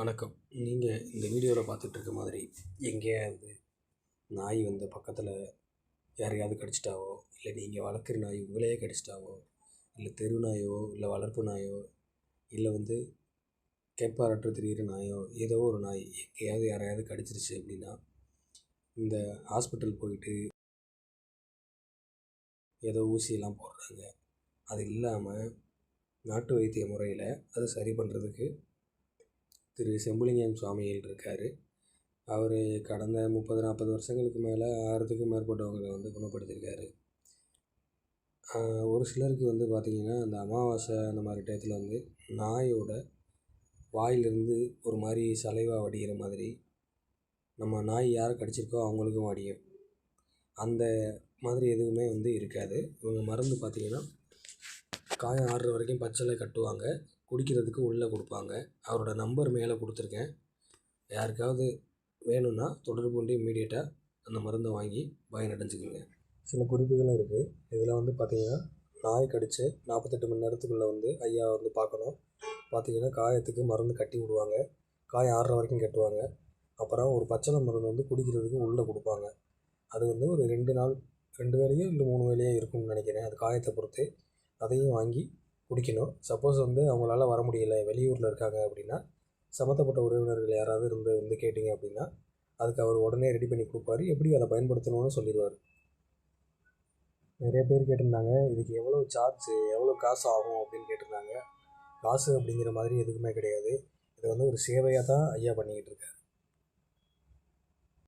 வணக்கம். நீங்கள் இந்த வீடியோவில் பார்த்துட்ருக்க மாதிரி எங்கேயாவது நாய் வந்து பக்கத்தில் யாரையாவது கடிச்சிட்டாவோ இல்லை நீங்கள் வளர்க்குற நாய் உங்களையே கடிச்சிட்டாவோ இல்லை தெரு நாயோ இல்லை வளர்ப்பு நாயோ இல்லை வந்து கேப்பாரற்று தெரிகிற நாயோ ஏதோ ஒரு நாய் எங்கேயாவது யாரையாவது கடிச்சிருச்சு அப்படின்னா இந்த ஹாஸ்பிட்டல் போயிட்டு ஏதோ ஊசியெல்லாம் போடுறாங்க. அது இல்லாமல் நாட்டு வைத்திய முறையில் அதை சரி பண்ணுறதுக்கு திரு செம்புலிங்கம் சுவாமிகள் இருக்கார். அவர் கடந்த முப்பது நாற்பது வருஷங்களுக்கு மேலே ஆயிரத்துக்கும் மேற்பட்டவங்களை வந்து குணப்படுத்தியிருக்காரு ஒரு சிலருக்கு வந்து பார்த்திங்கன்னா அந்த அமாவாசை அந்த மாதிரி டயத்தில் வந்து நாயோட வாயிலிருந்து ஒரு மாதிரி சலைவாக வடிகிற மாதிரி நம்ம நாய் யாரை கடிச்சிருக்கோ அவங்களுக்கும் வடியும். அந்த மாதிரி எதுவுமே வந்து இருக்காது. இவங்க மருந்து பார்த்திங்கன்னா காயம் ஆடுற வரைக்கும் பச்சலை கட்டுவாங்க. குடிக்கிறதுக்கு உள்ளே கொடுப்பாங்க. அவரோட நம்பர் மேலே கொடுத்துருக்கேன். யாருக்காவது வேணும்னா தொடர்பு கொண்டு இம்மீடியட்டாக அந்த மருந்தை வாங்கி பயனடைஞ்சுக்குங்க. சில குறிப்புகளும் இருக்குது இதில் வந்து பார்த்திங்கன்னா நாய் கடித்து நாற்பத்தெட்டு மணி நேரத்துக்குள்ளே வந்து ஐயா வந்து பார்க்கணும். பார்த்திங்கன்னா காயத்துக்கு மருந்து கட்டி விடுவாங்க. காயம் ஆறுற வரைக்கும் கட்டுவாங்க. அப்புறம் ஒரு பச்சளை மருந்து வந்து குடிக்கிறதுக்கு உள்ளே கொடுப்பாங்க. அது வந்து ஒரு ரெண்டு நாள் ரெண்டு வேலையோ இல்லை மூணு வேலையோ இருக்கும்னு நினைக்கிறேன். அது காயத்தை பொறுத்து. அதையும் வாங்கி குடிக்கணும். சப்போஸ் வந்து அவங்களால வர முடியல வெளியூரில் இருக்காங்க அப்படின்னா சம்மந்தப்பட்ட உறவினர்கள் யாராவது இருந்து வந்து கேட்டிங்க அப்படின்னா அதுக்கு அவர் உடனே ரெடி பண்ணி கொடுப்பாரு. எப்படி அதை பயன்படுத்தணும்னு சொல்லிடுவார். நிறைய பேர் கேட்டிருந்தாங்க இதுக்கு எவ்வளோ சார்ஜ் எவ்வளோ காசு ஆகும்? அப்படின்னு கேட்டிருந்தாங்க. காசு அப்படிங்கிற மாதிரி எதுக்குமே கிடையாது. இது வந்து ஒரு சேவையாக தான் ஐயா பண்ணிக்கிட்டு இருக்காரு.